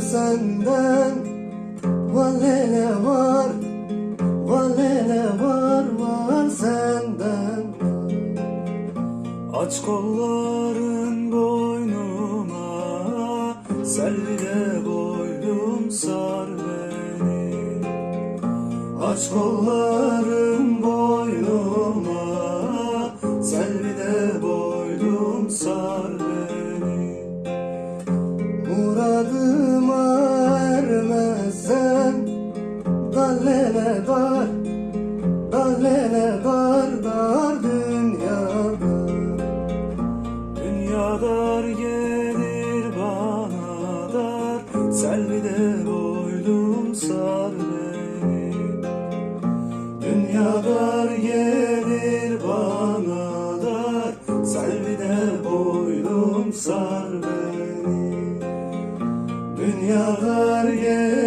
senden. Valele var Valele var var senden. Aç kolların boynuma Selvide boylum sar beni. Aç kolların boynuma Selvide boylum sar beni. Muradıma Dallele dar Dallele dar dar dünyada. Dünya dar gelir bana dar Selvide boylum sar beni Dünya dar gelir bana dar Selvide boylum sar beni Dünya dar gelir